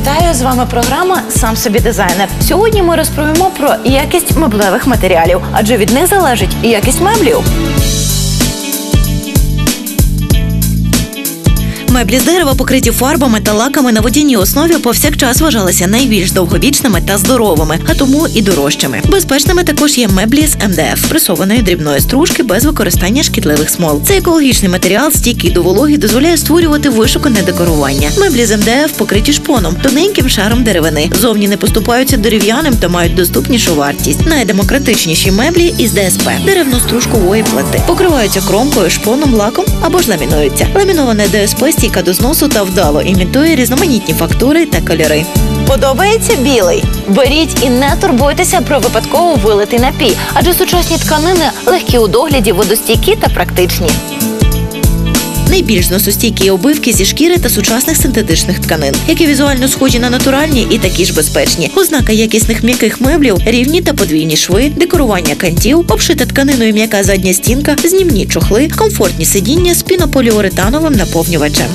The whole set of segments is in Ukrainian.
Вітаю з вами програма Сам собі дизайнер. Сьогодні ми розповімо про якість меблевих матеріалів, адже від них залежить і якість меблів. Меблі з дерева, покриті фарбами та лаками на водяній основі, повсякчас вважалися найбільш довговічними та здоровими, а тому і дорожчими. Безпечними також є меблі з МДФ, пресованої дрібної стружки без використання шкідливих смол. Цей екологічний матеріал, стійкий до вологи, дозволяє створювати вишукане декорування. Меблі з МДФ покриті шпоном, тоненьким шаром деревини. Зовні не поступаються дерев'яним та мають доступнішу вартість. Найдемократичніші меблі із ДСП деревно-стружкової плити. Покриваються кромкою, шпоном, лаком або ж ламінуються. Ламіноване ДСП стійка до зносу та вдало імітує різноманітні фактури та кольори. Подобається білий? Беріть і не турбуйтеся про випадково вилитий напій, адже сучасні тканини легкі у догляді, водостійкі та практичні. Найбільш зносостійкі обивки зі шкіри та сучасних синтетичних тканин, які візуально схожі на натуральні і такі ж безпечні. Ознака якісних м'яких меблів, рівні та подвійні шви, декорування кантів, обшита тканиною м'яка задня стінка, знімні чохли, комфортні сидіння з пінополіуретановим наповнювачем.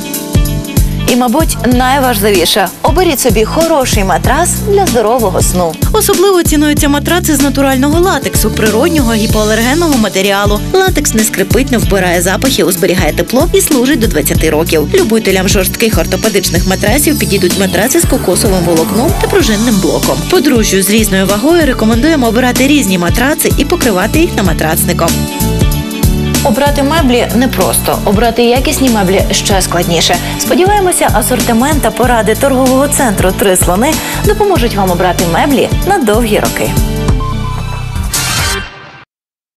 І, мабуть, найважливіше оберіть собі хороший матрас для здорового сну. Особливо цінуються матраци з натурального латексу, природнього гіпоалергенного матеріалу. Латекс не скрипить, не вбирає запахів, зберігає тепло і служить до 20 років. Любителям жорстких ортопедичних матрасів підійдуть матраци з кокосовим волокном та пружинним блоком. Подружжю з різною вагою рекомендуємо обирати різні матраци і покривати їх наматрацником. Обрати меблі непросто, обрати якісні меблі ще складніше. Сподіваємося, асортимент та поради торгового центру Три слони допоможуть вам обрати меблі на довгі роки.